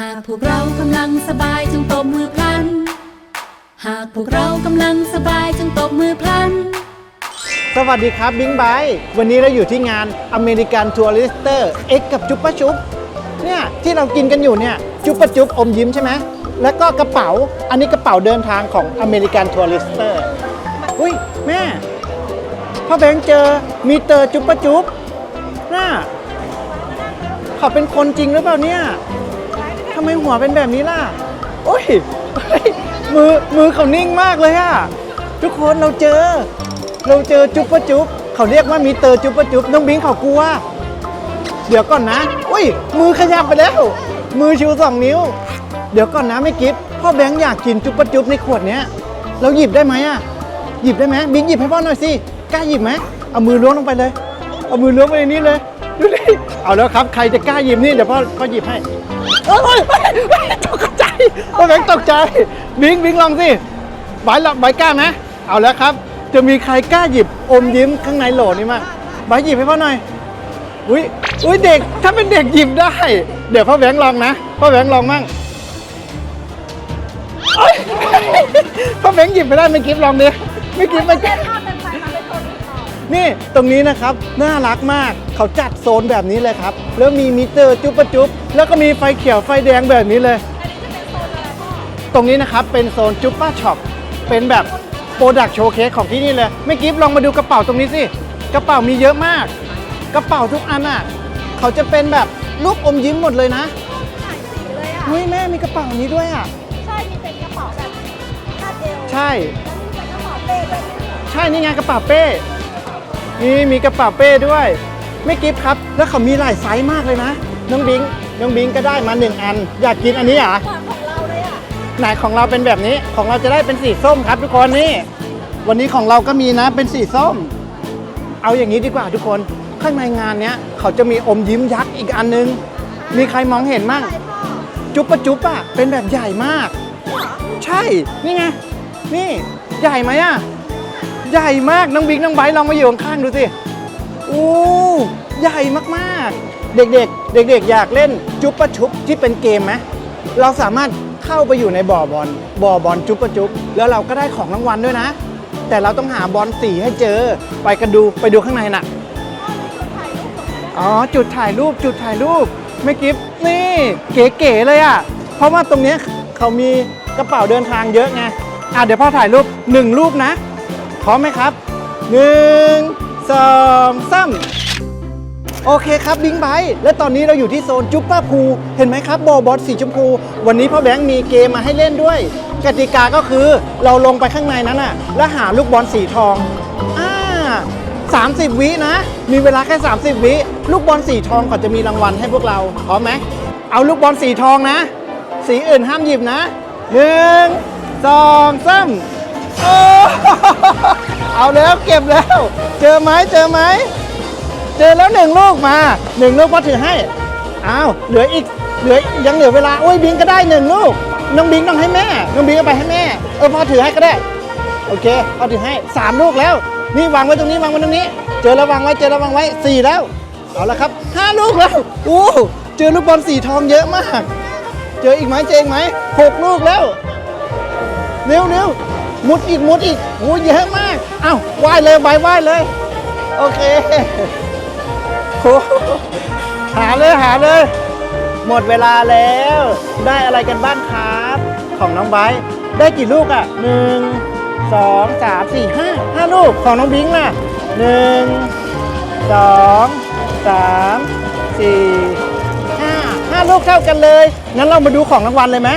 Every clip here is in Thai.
หากพวกเรากำลังสบายจงตบมือพลัน หากพวกเรากำลังสบายจงตบมือพลัน สวัสดีครับบิงบวันนี้เราอยู่ที่งานอเมริกันทัวริสเตอร์เอ็กกับจุ๊บปะจุ๊บเนี่ยที่เรากินกันอยู่เนี่ยจุ๊บปะจุ๊บอมยิ้มใช่ไหมแล้วก็กระเป๋าอันนี้กระเป๋าเดินทางของอเมริกันทัวริสเตอร์อุ้ยแม่พ่อแบงค์เจอมีเตอร์จุ๊บปะจุ๊บน่าเขาเป็นคนจริงหรือเปล่าเนี่ยำไมหัวเป็นแบบนี้ล่ะโอ้ยเฮ้ยมือมือเขานิ่งมากเลยอะทุกคนเราเจอ เราเจอจุ๊บปะจุ๊บเขาเรียกว่ามีเตอร์จุ๊บปะจุ๊บน้องบิงเขากลัว เดี๋ยวก่อนนะอุ้ย มือขยับไปแล้ว มือชูสองนิ้ว เดี๋ยวก่อนนะไม่กิฟพ่อแบงค์อยากกินจุ๊บปะจุ๊บในขวดเนี้ยเราหยิบได้ไหมอะหยิบได้ไหมบิงหยิบให้พ่อหน่อยสิกล้าหยิบไหมเอามือล้วงลงไปเลย เอามือล้วงไปในนี้เลย ดูดิเอาแล้วครับ ใครจะกล้าหยิบนี่เดี๋ยวพ่อพ่อหยิบให้เอ้ยเอ้ยเอ้ยเอ้ยตกใจพ่อแบงค์ตกใจบิงบิงลองสิใบายละใบายกล้านะ เอาแล้วครับ จะมีใครกล้าหยิบอมยิ้มข้างในโหลนี่มั้งใบายหยิบให้พ่อหน่อยอุ้ยอุ้ยเด็กถ้าเป็นเด็กหยิบได้ เดี๋ยวพ่อแบงค์ลองนะพ่อแบงค์ลองมั่งเอ้ยพ่อแบงค์หยิบไปได้ไม่กิฟลองดิไม่กิฟไม่กิฟ นี่ตรงนี้นะครับน่ารักมากเขาจัดโซนแบบนี้เลยครับ แล้วมีมิเตอร์จุ๊บปะจุ๊บแล้วก็มีไฟเขียวไฟแดงแบบนี้เลย ตรงนี้นะครับเป็นโซนจุ๊บป้าช็อปเป็นแบบโปรดักโชว์เคสของที่นี่เลยไม่กิฟลองมาดูกระเป๋าตรงนี้สิกระเป๋ามีเยอะมาก กระเป๋าทุกอันอะเขาจะเป็นแบบรูปอมยิ้มหมดเลยนะหลายสีเลยอะเฮ้ยแม่มีกระเป๋านี้ด้วยอะใช่มีเป็นกระเป๋าแบบคาดเอวใช่ แล้วมีเป็นกระเป๋าเป้ด้วยใช่นี่ไงกระเป๋าเป้ นี่มีกระเป๋าเป้ด้วย ไม่กิฟครับ แล้วเขามีหลายไซส์มากเลยนะ น้องบิงน้องบิงก็ได้มาหนึ่งอัน อยากกินอันนี้เหรอเหมือนของเราเลยอะไหนของเราเป็นแบบนี้ ของเราจะได้เป็นสีส้มครับ ทุกคนนี่ วันนี้ของเราก็มีนะเป็นสีส้ม เอาอย่างนี้ดีกว่าทุกคน ข้างในงานเนี้ยเขาจะมีอมยิ้มยักษ์อีกอันนึง มีใครมองเห็นมั่งใช่พ่อจุ๊บปะจุ๊บอะเป็นแบบใหญ่มากเหรอใช่ นี่ไง นี่ ใหญ่ไหมอะ ใหญ่มากน้องบิ๊กน้องไบร์ทลองมาอยู่ข้างๆดูสิอู้ใหญ่มากๆ เด็กๆ เด็กๆ อยากเล่นจุ๊บปะจุ๊บที่เป็นเกมไหมเราสามารถเข้าไปอยู่ในบ่อบอลบ่อบอลจุ๊บปะจุ๊บแล้วเราก็ได้ของรางวัลด้วยนะ แต่เราต้องหาบอลสีให้เจอไปกันดูไปดูข้างในน่ะอ๋อจุดถ่ายรูปจุดถ่ายรูปไม่กิฟนี่เก๋ๆเลยอะเพราะว่าตรงนี้เขามีกระเป๋าเดินทางเยอะไงอะเดี๋ยวพ่อถ่ายรูปหนึ่งรูปนะ พร้อมไหมครับหนึ่งสองสามโอเคครับบิงไบค์และตอนนี้เราอยู่ที่โซนจุ๊บป้าภูเห็นไหมครับโบบอลสีชมพู วันนี้พ่อแบงค์มีเกมมาให้เล่นด้วย กติกาก็คือเราลงไปข้างในนั้นน่ะ แล้วหาลูกบอลสีทองอ่า30 วินะ มีเวลาแค่ 30 วิลูกบอลสีทองเขาจะมีรางวัลให้พวกเราพร้อมไหมเอาลูกบอลสีทองนะ สีอื่นห้ามหยิบนะหนึ่งสองสาม โอ้เอาแล้วเก็บแล้ว เจอไหมเจอไหมเจอแล้วหนึ่งลูกมาหนึ่งลูกพ่อถือให้อ้าวเหลืออีกเหลือยังเหลือเวลาโอ้ยบิงก็ได้หนึ่งลูกน้องบิงต้องให้แม่น้องบิงเอาไปให้แม่เออพ่อถือให้ก็ได้ โอเคพ่อถือให้สามลูกแล้ว นี่วางไว้ตรงนี้วางไว้ตรงนี้ เจอแล้ววางไว้เจอแล้ววางไว้สี่แล้วเอาละครับห้าลูกแล้วโอ้เจอลูกบอลสีทองเยอะมาก เจออีกไหมเจออีกไหมหกลูกแล้วเร็วเร็ว มุดอีกมุดอีกโอ้เยอะมากเอ้าว่ายเลยใบายว่ายเลย โอเคโอ้หาเลยหาเลย หมดเวลาแล้ว ได้อะไรกันบ้างครับ ของน้องไบร์ได้กี่ลูกอะหนึ่งสองสามสี่ห้าห้าลูกของน้องบิงล่ะหนึ่งสองสามสี่ห้าห้าลูกเท่ากันเลย งั้นเรามาดูของรางวัลเลยไหม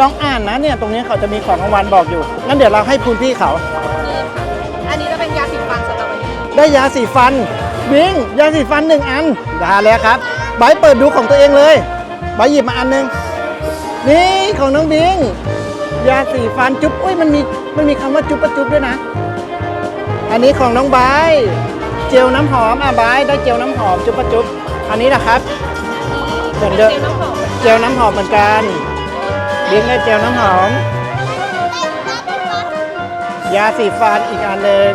ลองอ่านนะเนี่ยตรงนี้เขาจะมีของรางวัลบอกอยู่งั้นเดี๋ยวเราให้คุณพี่เขา อันนี้จะเป็นยาสีฟันสำหรับวันนี้ได้ยาสีฟัน บิงยาสีฟันหนึ่งอันได้แล้วครับไบร์ทเปิดดูของตัวเองเลยไบร์ทหยิบมาอันหนึงนี่ของน้องบิง ยาสีฟันจุ๊บอุ้ยมันมีมันมีคำว่าจุ๊บปะจุ๊บด้วยนะ อันนี้ของน้องไบร์ทเจลน้ำหอมอะไบร์ทได้เจลน้ำหอมจุ๊บปะจุ๊บอันนี้นะครับเหมือนเดิมเจลน้ำหอมเหมือนกัน บิงได้เจลน้ำหอม ยาสีฟันอีกอันหนึ่ง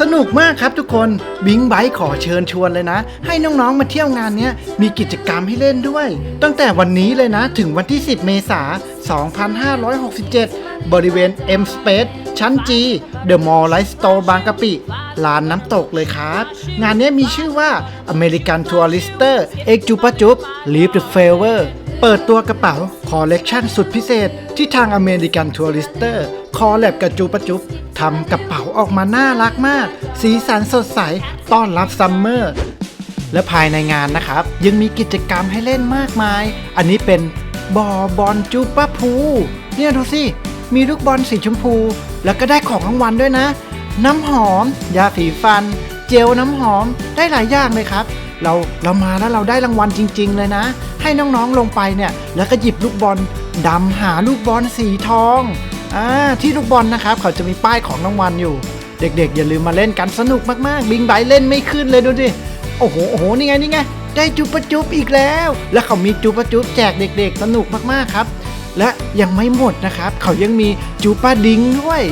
สนุกมากครับทุกคนบิงไบค์ขอเชิญชวนเลยนะ ให้น้องๆมาเที่ยวงานเนี้ยมีกิจกรรมให้เล่นด้วย ตั้งแต่วันนี้เลยนะถึงวันที่ 10 เมษายน 2567 บริเวณ M Space ชั้น G The Mall Light Store บางกะปิลานน้ำตกเลยครับ งานนี้มีชื่อว่า American Tourister X จุปะจุบ Leave the Favor เปิดตัวกระเป๋าคอลเลกชันสุดพิเศษที่ทาง American Tourister คอแลบกับจูปะจุบทำกระเป๋าออกมาน่ารักมาก สีสันสดใส ต้อนรับซัมเมอร์ และภายในงานนะครับ ยังมีกิจกรรมให้เล่นมากมาย อันนี้เป็นบอบอลจูปะพู เนี่ยดูสิ มีลูกบอลสีชมพู แล้วก็ได้ของรางวัลด้วยนะ น้ำหอม ยาสีฟัน เจลน้ำหอมได้หลายอย่างเลยครับ เราเรามาแล้วเราได้รางวัลจริง ๆ เลยนะ ให้น้องๆลงไปเนี่ยแล้วก็หยิบลูกบอลดำหาลูกบอลสีทองอ่าที่ลูกบอลนะครับ เขาจะมีป้ายของรางวัลอยู่ เด็กๆ อย่าลืมมาเล่นกันสนุกมากๆ บิงไบเล่นไม่ขึ้นเลยดูดิโอ้โหโอ้โหนี่ไงนี่ไงได้จุบปจุบอีกแล้ว แล้วเขามีจุบปจุบแจกเด็ก ๆ สนุกมากๆครับ และยังไม่หมดนะครับ เขายังมีจูปาดิงด้วย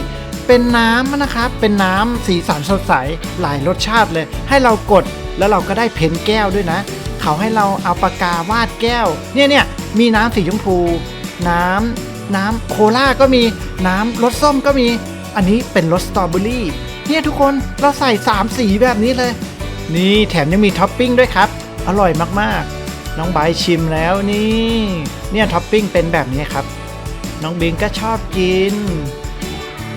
เป็นน้ำนะครับ เป็นน้ำสีสันสดใสหลายรสชาติเลย ให้เรากด แล้วเราก็ได้เพนแก้วด้วยนะ เขาให้เราเอาปากกาวาดแก้ว เนี่ยเนี่ยมีน้ำสีชมพู น้ำน้ำโคลาก็มีน้ำรสส้มก็มี อันนี้เป็นรสสตรอเบอรี่เนี่ยทุกคนเราใส่ 3 สีแบบนี้เลย นี่แถมยังมีท็อปปิ้งด้วยครับ อร่อยมากๆ น้องไบร์ทชิมแล้วนี่ เนี่ยท็อปปิ้งเป็นแบบนี้ครับ น้องบิงก็ชอบกิน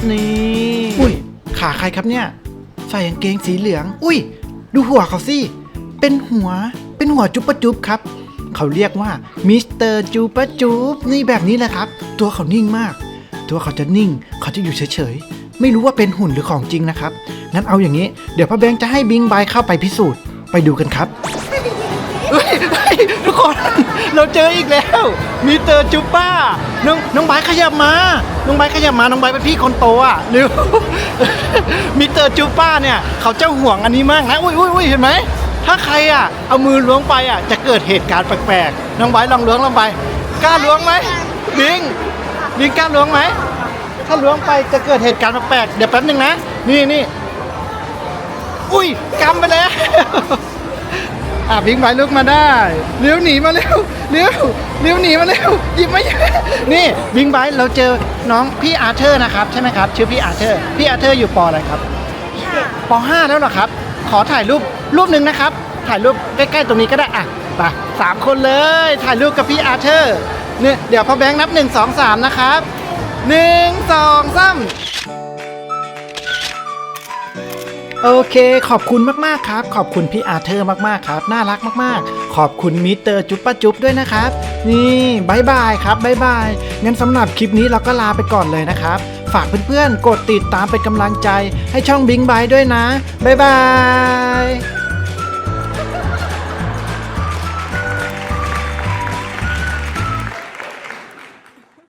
นี่ อุ้ยขาใครครับเนี่ย ใส่กางเกงสีเหลือง อุ้ย ดูหัวเขาสิ เป็นหัว เป็นหัวจุบปะจุบครับ เขาเรียกว่ามิสเตอร์จูปะจุบนี่แบบนี้แหละครับ ตัวเขานิ่งมาก ตัวเขาจะนิ่ง เขาจะอยู่เฉยๆ ไม่รู้ว่าเป็นหุ่นหรือของจริงนะครับ งั้นเอาอย่างนี้ เดี๋ยวพ่อแบงค์จะให้บิงบายเข้าไปพิสูจน์ ไปดูกันครับเฮ้ยทุกคน เราเจออีกแล้ว มีเตอร์จุปป้า น้องน้องไบขยับมา น้องไบขยับมา น้องไบเป็นพี่คนโตอะเร็วมีเตอร์จุปป้าเนี่ย เขาเจ้าห่วงอันนี้มากนะ อุ้ยอุ้ยอุ้ยเห็นไหม ถ้าใครอะ เอามือล้วงไปอะ จะเกิดเหตุการณ์แปลกๆ น้องไบลองล้วงลงไป กล้าล้วงไหมบิงบิงกล้าล้วงไหม ถ้าล้วงไปจะเกิดเหตุการณ์แปลกๆ เดี๋ยวแป๊บนึงนะ นี่นี่อุ้ยกำไปแล้ว อะพิงค์ไปลุกมาได้เลี้ยวหนีมาเร็วเร็วเลี้ยวหนีมาเร็วหยิบไม่หยิบนี่บิงไบเราเจอน้องพี่อาร์เธอร์นะครับใช่ไหมครับชื่อพี่อาร์เธอร์พี่อาร์เธอร์อยู่ปออะไรครับปห้าแล้วเหรอครับ ขอถ่ายรูปรูปหนึ่งนะครับ ถ่ายรูปใกล้ๆตรงนี้ก็ได้อะไปสามคนเลย ถ่ายรูปกับพี่อาร์เธอร์เนี่ยเดี๋ยวพ่อแบงค์นับหนึ่งสองสามนะครับหนึ่งสองสาม โอเค ขอบคุณมากๆครับ ขอบคุณพี่อาเธอร์มากๆครับ น่ารักมากๆ ขอบคุณมิสเตอร์จุ๊บปะจุ๊บด้วยนะครับ นี่บายบายครับบายบายงั้นสำหรับคลิปนี้เราก็ลาไปก่อนเลยนะครับ ฝากเพื่อนๆ กดติดตามเป็นกำลังใจให้ช่องบิงบายด้วยนะบายบาย